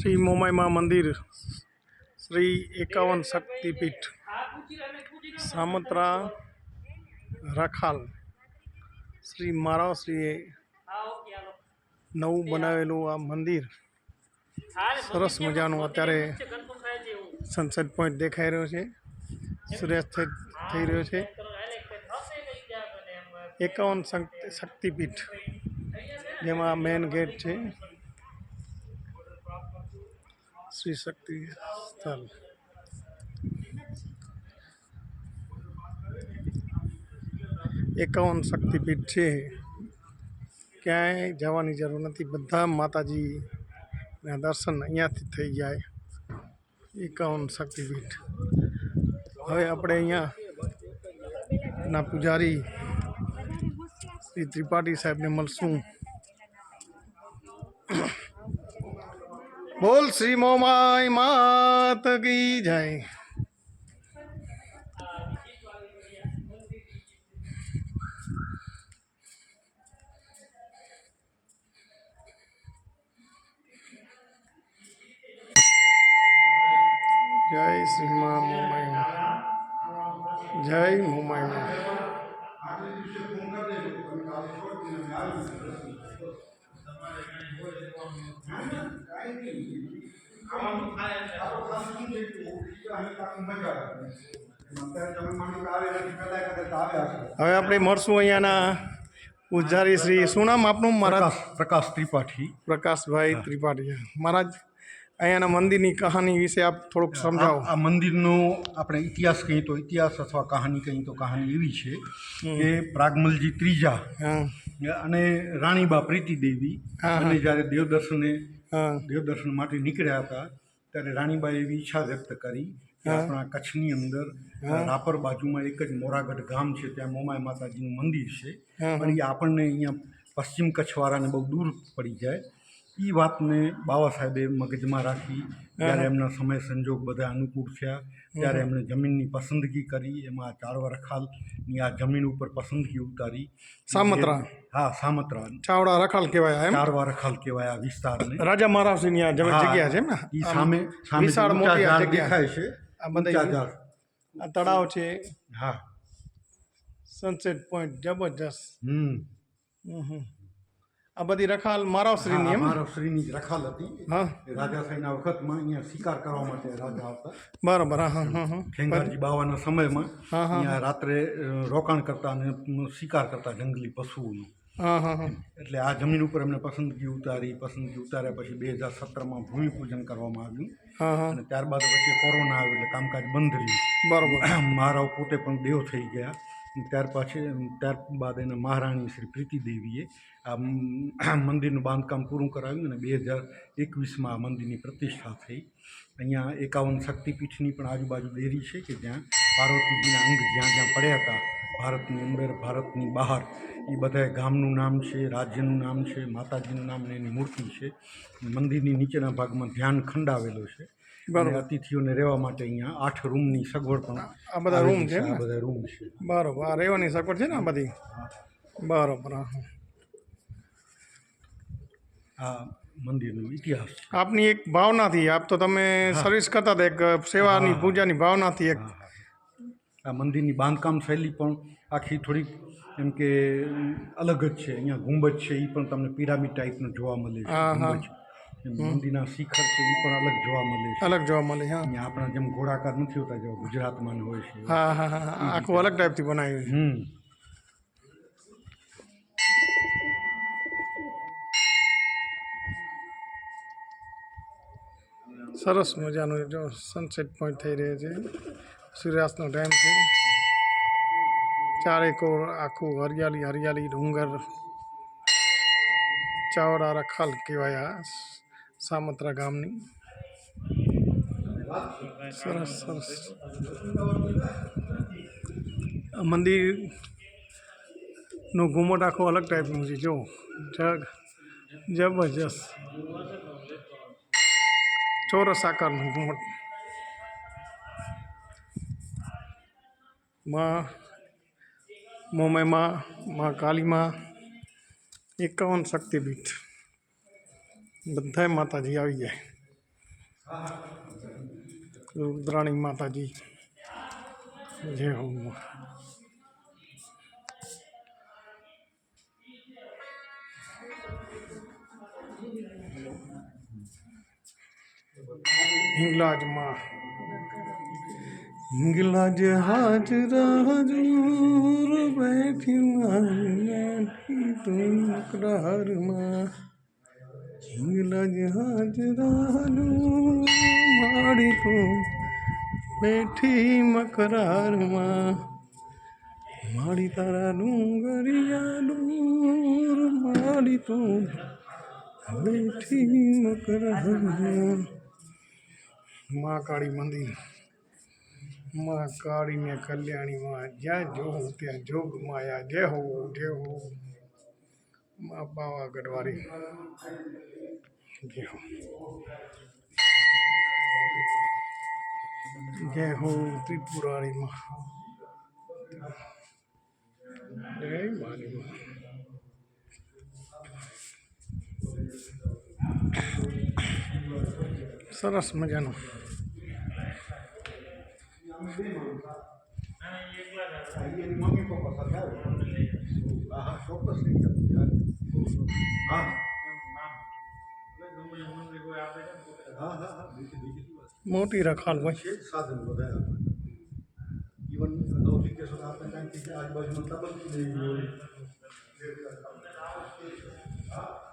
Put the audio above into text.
શ્રી મોમાઈમા મંદિર, શ્રી એકાવન શક્તિપીઠ, સામત્રા રાખાલ, શ્રી મારાવશ્રીએ નવું બનાવેલું આ મંદિર. સરસ મજાનું અત્યારે સનસેટ પોઈન્ટ દેખાઈ રહ્યો છે. સૂર્યાસ્ત થઈ રહ્યો છે. એકાવન શક્તિ, શક્તિપીઠ, જેમાં મેન ગેટ છે. શ્રી શક્તિ સ્થળ. એકાવન શક્તિપીઠ છે. ક્યાંય જવાની જરૂર નથી. બધા માતાજીના દર્શન અહીંયાથી થઈ જાય. એકાવન શક્તિપીઠ. હવે આપણે અહીંયા ના પૂજારી શ્રી ત્રિપાઠી સાહેબને મળશું. બોલ શ્રી મોમાય માત કી જાય જય શ્રી મા મોમાય. જય મોમાઈ મા. હવે આપણે મળશું અહીંયાના પૂજારી શ્રી. શું નામ આપનું મહારાજ? પ્રકાશ ત્રિપાઠી. પ્રકાશભાઈ ત્રિપાઠી. મહારાજ અહીંયાના મંદિરની કહાની વિશે આપ થોડુંક સમજાવો. આ મંદિરનો આપણે ઇતિહાસ કહીએ તો ઇતિહાસ અથવા કહાની કહીએ તો કહાની એવી છે કે પ્રાગમલજી ત્રીજા અને રાણીબા પ્રીતિ દેવી. અને જ્યારે દેવદર્શને દેવદર્શન માટે નીકળ્યા હતા ત્યારે રાણીબાએ એવી ઈચ્છા વ્યક્ત કરી કે આપણા કચ્છની અંદર રાપર બાજુમાં એક જ મોરાગઢ ગામ છે ત્યાં મોમાય માતાજીનું મંદિર છે. પણ એ આપણને અહીંયા પશ્ચિમ કચ્છવાળાને બહુ દૂર પડી જાય. એ વાતને બાબા સાહેબે મગજમાં રાખી ત્યારે એમના સમય સંજોગ બધા અનુકૂળ થયા ત્યારે એમણે જમીનની પસંદગી કરી એમાં ચારવા રખાલની આ જમીન ઉપર પસંદગી ઉતારી. સામત્રા. હા સામત્રા. ચાવડા રખાલ કહેવાય એમ? ચારવા રખાલ કહેવાય આ વિસ્તારને. રાજા મહારાજની આ જગ્યા છે ને? એ સામે સામે વિશાળ મોટી દેખાય છે આ બધા આ તળાવ છે. હા. સનસેટ પોઈન્ટ જબરજસ્ત. હમ હમ. આ બધી રખાલ મારાવશ્રીની એમ? મારો શ્રીની જ રખાલ હતી. હા. રાજા સાહેબના વખતમાં અહીંયા શિકાર કરવા માટે રાજા આવતા. બરાબર હા હા હા ખેંગારજી બાવાના સમયમાં. અહીંયા રાત્રે રોકાણ કરતા અને શિકાર કરતા જંગલી પશુઓનું. હા હા હા. એટલે આ જમીન ઉપર એમને પસંદગી ઉતારી પસંદગી ઉતાર્યા પછી બે હજાર સત્તરમાં ભૂમિપૂજન કરવામાં આવ્યું. હા હા. અને ત્યારબાદ પછી કોરોના આવ્યો એટલે કામકાજ બંધ રહ્યું. બરાબર. મહારાવ પોતે પણ દેવ થઈ ગયા. ત્યાર પછી ત્યારબાદ એને મહારાણી શ્રી પ્રીતિ દેવીએ આ મંદિરનું બાંધકામ પૂરું કરાવ્યું અને બે હજાર એકવીસમાં આ મંદિરની પ્રતિષ્ઠા થઈ. અહીંયા એકાવન શક્તિપીઠની પણ આજુબાજુ દેરી છે કે જ્યાં પાર્વતીજીના અંગ જ્યાં જ્યાં પડ્યા હતા, ભારતની અંદર, ભારતની બહાર, એ બધા ગામનું નામ છે, રાજ્યનું નામ છે, માતાજીનું નામ ને એની મૂર્તિ છે. મંદિરની નીચેના ભાગમાં ધ્યાન ખંડાવેલો છે. બરોબર. અતિથિઓને રહેવા માટે અહીંયા આઠ રૂમની સગવડ પણ આ બધા રૂમ છે આ બધા રૂમ છે. બરોબર. આ રહેવાની સગવડ છે ને આ બધી? બરોબર. આ મંદિરનો ઇતિહાસ આપની એક ભાવનાથી આપ તો તમે સર્વિસ કરતા હતા એક સેવાની પૂજાની ભાવનાથી એક આ મંદિરની બાંધકામ શૈલી પણ આખી થોડીક એમ કે અલગ જ છે. અહીંયા ગુંબજ છે એ પણ તમને પિરામિડ ટાઈપનું જોવા મળે છે એમ શિખર છે એ પણ અલગ જોવા મળે છે. અલગ જોવા મળે હા. આપણા જેમ ગોળાકાર નથી હોતા જેવા ગુજરાતમાં ને હોય છે. હા હા હા. આખું અલગ ટાઈપથી બનાવ્યું છે. હમ. સરસ મજાનું જો સનસેટ પોઈન્ટ થઈ રહ્યો છે. સૂર્યાસ્તનો ટાઈમ છે. ચારે કોર આખું હરિયાળી હરિયાળી ડુંગર ચાવડા રખાલ કહેવાય આ. સામત્રા ગામની. સરસ સરસ. મંદિરનું ઘુમટ આખો અલગ ટાઈપનું છે જો જગ જબરજસ્ત. ચોરસ આકારનું ઘુમટ. માં મોમાઈમાં માં કાલીમાં, એકાવન શક્તિપીઠ. બધાય માતાજી આવી જાય. રુદ્રાણી માતાજી. જય હો હિંગલાજમાં. હિંગલાજ હાજરા હજૂર બેઠી બેઠી તું કરારમાં હિંગલાજ હાજરાનું માડી તું બેઠી મકરારમાં. માડી તારા ડુંગરિયાનું ડુંગર માડી તું બેઠી મકરારમાં. મા કાળી મંદિર. મા કાળીને કલ્યાણીમાં જ્યાં જોઉં ત્યાં જોગ માયા જે હોવું, જે હો મા પાવાગઢવાળી જય હો. જય હો ત્રિપુરાળીમાં. જય સરસ મજાનું. મમ્મી પપ્પા સાથે ચોક્કસ લઈ જાઓ. હા હા હા હા બીજી બીજી દિવસ મોટી રખાલ ભાઈ છે જ સાધન બધા ઇવન નોટિફિકેશન આપણે કાંઈક આજુબાજુમાં તબલ દેવી હોય હા